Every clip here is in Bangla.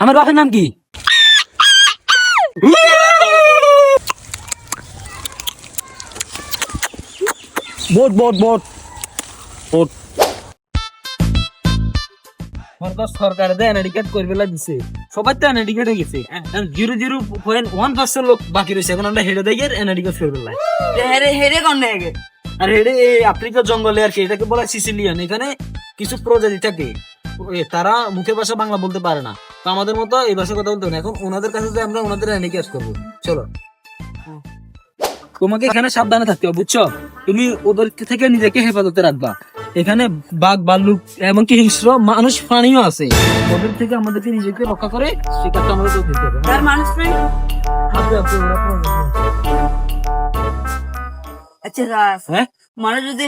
আমার বাপের নাম কি? Vote vote vote. বোট সরকার সরকার দেয় এনাডিকেট করে দিছে। সবাই তো এনাডিকেট হয়ে গেছে। Zero zero point one percent লোক বাকি রয়েছে। এখন আমরা হেডে দিয়ে এনাডিকেট করে বেলায় হেরে হেরে কোন দেখে আর হেডে এই আফ্রিকার জঙ্গলে আর কি এটাকে বলা হয় সিসিলিয়ান এখানে কিছু প্রজাতি থাকে। তারা মুখের ভাষা বাংলা বলতে পারে না। তো আমাদের মতো এই ভাষা কথা বলতে না। এখন ওনাদের কাছে যে আমরা ওনাদের এনিকেস করব। চলো। তোমাকে এখানে সাবধানে থাকতে হবে বুঝছ? তুমি ওদের থেকে নিজেকে হেফাজতে রাখবা। এখানে বাঘ ভাল্লুক এমনকি হিংস্র মানুষ প্রাণীও আছে। ওদের থেকে আমাদেরকে নিজেকে রক্ষা করে সেক্ষেত্রে আমাদের দিতে হবে। মানুষ। আচ্ছা হ্যাঁ? মানুষ যদি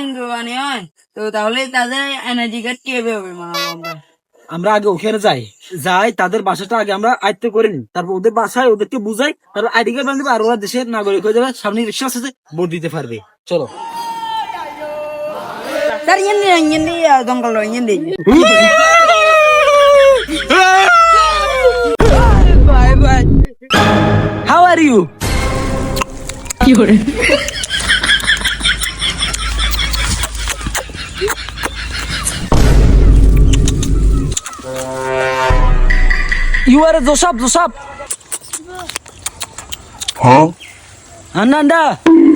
হয় তো তাহলে তাদের এনার্জি কার্ড কীভাবে হবে মানব আমরা আগে ওখানে যাই। যাই তাদের বাসাটা আগে আমরা আয়ত্ত করে নিই তারপর ওদের বাসায় ওদেরকে বুঝাই তারপর আইডি কার্ড বানিয়ে আর ওরা দেশের নাগরিক হয়ে যাবে। সামনে বিশ্বাস আছে ভোট দিতে পারবে। চলো। স্যার ইয়েন দিয়ে ইয়েন দিয়ে জঙ্গল ইয়েন দিয়ে। বাই বাই ইউ আর জোসাপ জোসাপ আন্ডা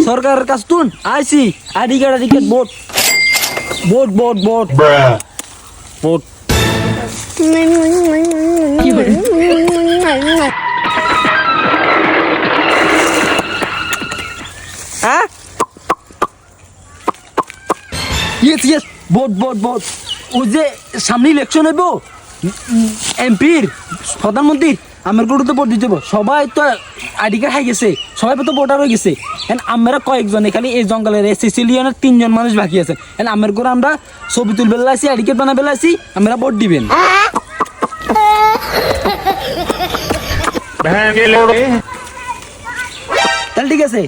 সরকারের কাছ তুন আইসি ID card ID card vote vote vote vote vote হ্যাঁ yes yes vote vote vote ওই যে সামনে ইলেকশন হইব এমপির প্রধানমন্ত্রী আমার গরু তো ভোট দিতে। সবাই তো আইডি কার্ড হাই গেছে। সবাই তো ভোটার হয়ে গেছে। এন আমরা কয়েকজনে খালি এই জঙ্গলের সিসিলিয়নের তিনজন মানুষ বাকি আছে। এন আমার গরু আমরা ছবি তুলবে লাইছি আইডি কার্ড বানাবে লাইছি আমরা ভোট দিবেন। তাহলে ঠিক আছে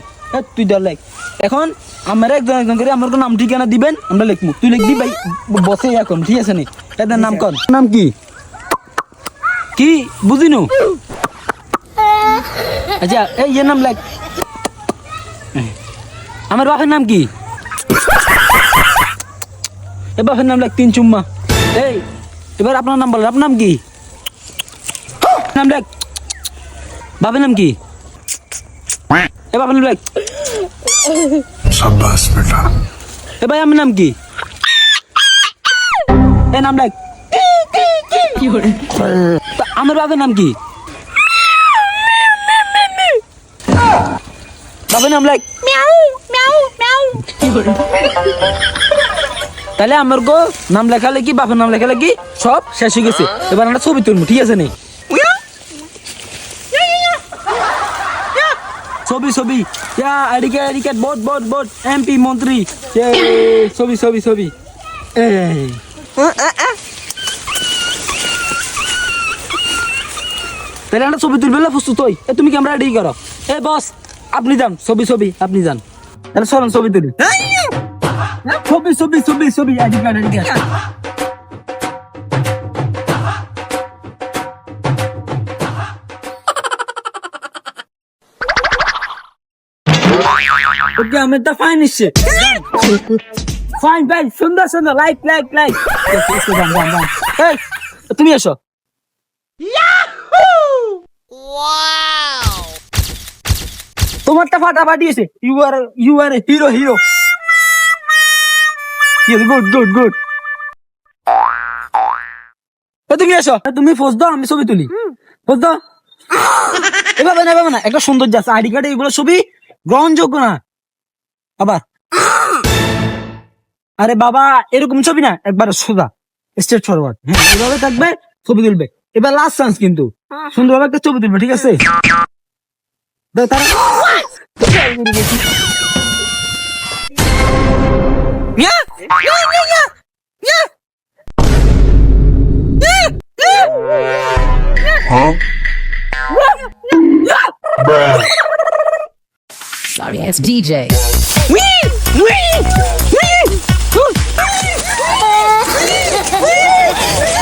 তুই ধর লেখ। এখন আমরা একজন একজন করে আমার নাম ঠিকানা দিবেন আমরা লিখব তুই লিখবি ভাই বসে এখন ঠিক আছে নি? এটার নাম কর নাম কি? কি? বুঝিনু? আচ্ছা এই ইয়ে নাম লাগ আমার বাপের নাম কি? এ বাপের নাম লাগ তিন চুম্মা। এই এবার আপনার নাম বলেন আপনার নাম কি? নাম লাগ বাপের নাম কি? এ বাপের নাম লাগ সাব্বাস বেটা। এ ভাই আমার নাম কি? এ নাম তা আমার বাপের নাম কি? বাপের নাম লেখ। তাহলে আমার গো নাম লেখা লেখি বাপের নাম লেখা লেখি সব শেষ হয়ে গেছে। এবার আমরা ছবি তুলবো ঠিক আছে নি? ছবি ছবি। ID card vote vote vote MP মন্ত্রী। ছবি ছবি ছবি। এই। আমরা ছবি তুলবে না প্রস্তুত এ, তুমি ক্যামেরা রেডি করো। এ, বস, আপনি যান, ছবি ছবি, আপনি যান। তাহলে চলুন ছবি তুলি। ছবি ছবি ছবি ছবি ID card ID card fine fine সুন্দর সুন্দর লাইক লাইক লাইক তুমি এসো। তোমারটা ফাটাফাটি এসে you are you are hero hero good good good তুমি এসো। তুমি ফোস দাও আমি ছবি তুলি। ফোস দাও। এভাবে না এভাবে না। একটা সুন্দর যাচ্ছে আইডি কার্ডে এগুলো ছবি গ্রহণযোগ্য না। আবার। আরে বাবা এরকম ছবি না একবার সোজা স্ট্রেট ফরওয়ার্ড হ্যাঁ এভাবে থাকবে ছবি তুলবে। এবার লাস্ট চান্স কিন্তু। সুন্দরভাবে একটা ছবি তুলবে ঠিক আছে? Sorry, it's DJ. Ui! Ui! Ui! Ui! Ui! Ui! Ui! Ui!